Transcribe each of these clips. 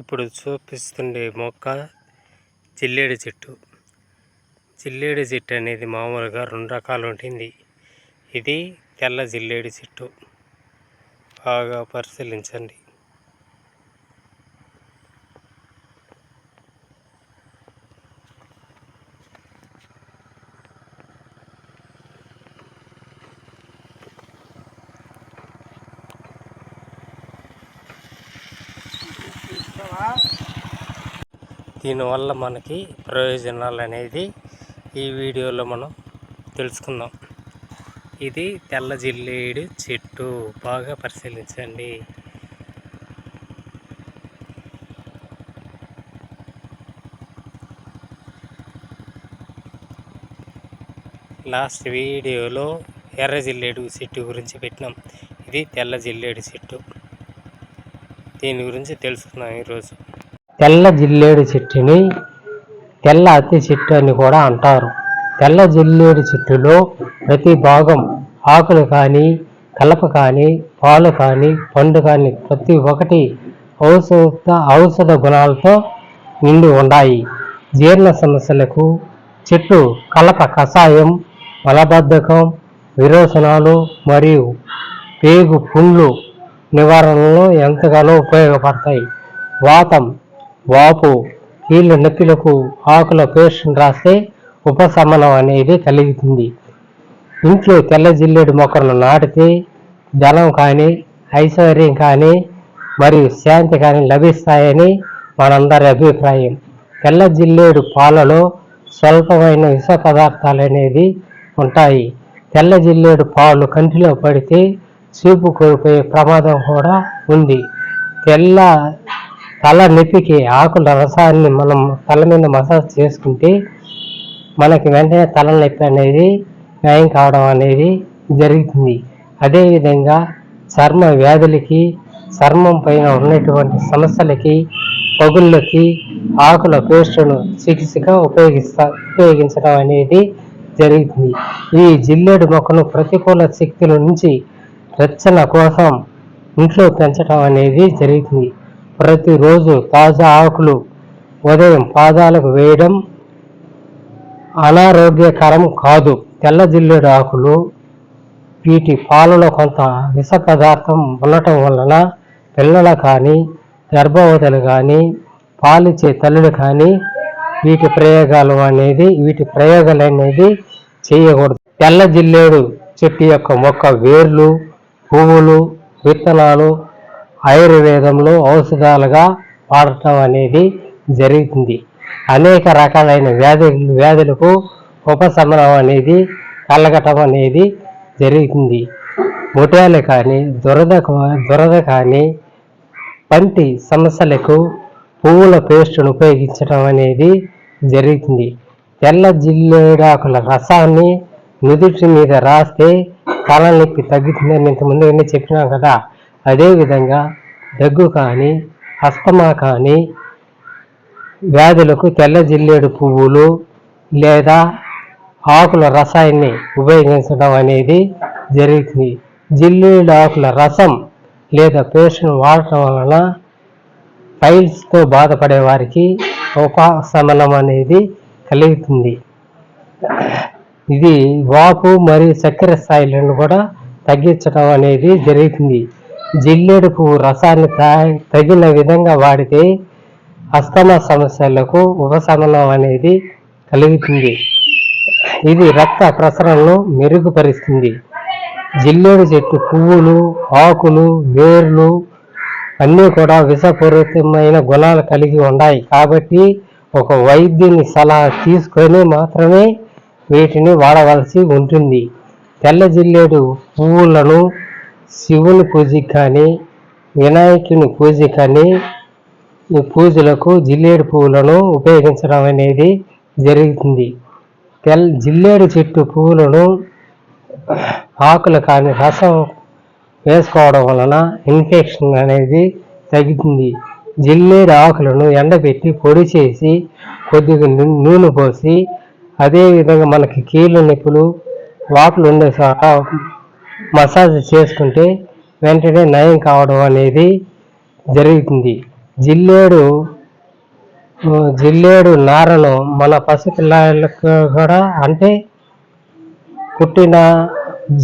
ఇప్పుడు చూపిస్తుండే మొక్క జిల్లేడు చెట్టు. జిల్లేడు చెట్టు అనేది మామూలుగా రెండు రకాలు ఉంటుంది. ఇది తెల్ల జిల్లేడు చెట్టు. బాగా పరిశీలించండి. దీనివల్ల మనకి ప్రయోజనాలు అనేది ఈ వీడియోలో మనం తెలుసుకుందాం. ఇది తెల్ల జిల్లేడు చెట్టు. బాగా పరిశీలించండి. లాస్ట్ వీడియోలో ఎర్ర జిల్లేడు చెట్టు గురించి పెట్టినాం. ఇది తెల్ల జిల్లేడు చెట్టు. దీని గురించి తెలుసుకున్నాం ఈరోజు. తెల్ల జిల్లేడు చెట్టుని తెల్ల అత్తి చెట్టు అని కూడా అంటారు. తెల్ల జిల్లేడు చెట్టులో ప్రతి భాగం ఆకులు కానీ కలప కానీ పాలు కానీ పండు కానీ ప్రతి ఒక్కటి ఔషధ ఔషధ గుణాలతో నిండి ఉన్నాయి జీర్ణ సమస్యలకు చెట్టు కలప కషాయం మలబద్ధకం విరోచనాలు మరియు పేగు పుండ్లు నివారణలో ఎంతగానో ఉపయోగపడతాయి. వాతం వాపు కీళ్ళ నొప్పులకు ఆకుల పేస్ట్ రాస్తే ఉపశమనం అనేది కలుగుతుంది. ఇంట్లో తెల్ల జిల్లేడు మొక్కలను నాటితే ధనం కానీ ఐశ్వర్యం కానీ మరియు శాంతి కానీ లభిస్తాయని మనందరి అభిప్రాయం. తెల్ల జిల్లేడు పాలలో స్వల్పమైన విష పదార్థాలు అనేది ఉంటాయి. తెల్ల జిల్లేడు పాలు కంటిలో పడితే చూపు కోల్పోయే ప్రమాదం కూడా ఉంది. తెల్ల తల నొప్పికి ఆకుల రసాన్ని మనం తల మీద మసాజ్ చేసుకుంటే మనకి వెంటనే తలనొప్పి అనేది నయం కావడం అనేది జరుగుతుంది. అదేవిధంగా చర్మ వ్యాధులకి చర్మం పైన ఉన్నటువంటి సమస్యలకి పగుళ్ళకి ఆకుల పేస్టును చికిత్సగా ఉపయోగిస్తా ఉపయోగించడం అనేది జరుగుతుంది. ఈ జిల్లేడు మొక్కను ప్రతికూల శక్తుల నుంచి రక్షణ కోసం ఇంట్లో పెంచడం అనేది జరుగుతుంది. ప్రతిరోజు తాజా ఆకులు ఉదయం పాదాలకు వేయడం అనారోగ్యకరం కాదు. తెల్ల జిల్లేడు ఆకులు వీటి పాలలో కొంత విష పదార్థం ఉండటం వలన పిల్లలు కానీ గర్భవతులు కానీ పాలిచ్చే తల్లులు కానీ వీటి ప్రయోగాలు అనేది వీటి ప్రయోగాలు అనేది చేయకూడదు. తెల్ల జిల్లేడు చెట్టు యొక్క మొక్క వేర్లు పువ్వులు విత్తనాలు ఆయుర్వేదంలో ఔషధాలుగా వాడటం అనేది జరుగుతుంది అనేక రకాలైన వ్యాధి వ్యాధులకు ఉపశమనం అనేది కలగటం అనేది జరుగుతుంది ముఠాలు కానీ దురద దురద కానీ పంటి సమస్యలకు పువ్వుల పేస్టును ఉపయోగించడం అనేది జరుగుతుంది తెల్ల జిల్లేడాకుల రసాన్ని నుదుటి మీద రాస్తే కాలం నొప్పి తగ్గుతుందని ఇంతకుముందు ఎన్ని చెప్పినాం కదా? అదేవిధంగా దగ్గు కానీ అస్తమా కానీ వ్యాధులకు తెల్ల జిల్లేడు పువ్వులు లేదా ఆకుల రసాయన్ని ఉపయోగించడం అనేది జరుగుతుంది. జిల్లేడు ఆకుల రసం లేదా పేస్ట్ను వాడటం వలన ఫైల్స్తో బాధపడే వారికి ఉపశమనం అనేది కలుగుతుంది. ఇది వాపు మరియు చక్కెర స్థాయిలను కూడా తగ్గించడం అనేది జరుగుతుంది. జిల్లేడు పువ్వు రసాన్ని తగిన విధంగా వాడితే అస్తమా సమస్యలకు ఉపశమనం అనేది కలుగుతుంది. ఇది రక్త ప్రసరణను మెరుగుపరుస్తుంది. జిల్లేడు చెట్టు పువ్వులు ఆకులు వేర్లు అన్నీ కూడా విషపూరితమైన గుణాలు కలిగి ఉన్నాయి. కాబట్టి ఒక వైద్యుని సలహా తీసుకొని మాత్రమే వీటిని వాడవలసి ఉంటుంది. తెల్ల జిల్లేడు పువ్వులను శివుని పూజకి కానీ వినాయకుని పూజ కానీ ఈ పూజలకు జిల్లేడు పువ్వులను ఉపయోగించడం అనేది జరుగుతుంది. తెల్ జిల్లేడు చెట్టు పువ్వులను ఆకులు కానీ రసం వేసుకోవడం వలన ఇన్ఫెక్షన్ అనేది తగ్గుతుంది. జిల్లేడు ఆకులను ఎండబెట్టి పొడి చేసి కొద్దిగా నూనె పోసి అదేవిధంగా మనకి కీళ్ళ నొప్పులు వాపులు ఉండే మసాజ్ చేసుకుంటే వెంటనే నయం కావడం అనేది జరుగుతుంది. జిల్లేడు జిల్లేడు నారను మన పసిపిల్లలకు కూడా అంటే పుట్టిన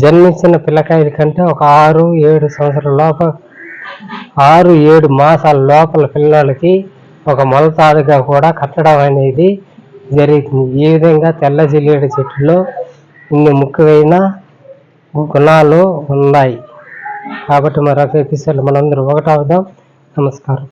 జన్మించిన పిల్లకాయల కంటే ఒక ఆరు ఏడు సంవత్సరాల లోపల ఆరు ఏడు మాసాల లోపల పిల్లలకి ఒక మొలతాడుగా కూడా కట్టడం అనేది జరుగుతుంది ఈ విధంగా తెల్ల జిల్లేడు చెట్టులో ఇన్ని ముఖ్యమైన గుణాలు ఉన్నాయి. కాబట్టి మరొక ఎపిసోడ్ మనందరూ ఒకటవుదాం. నమస్కారం.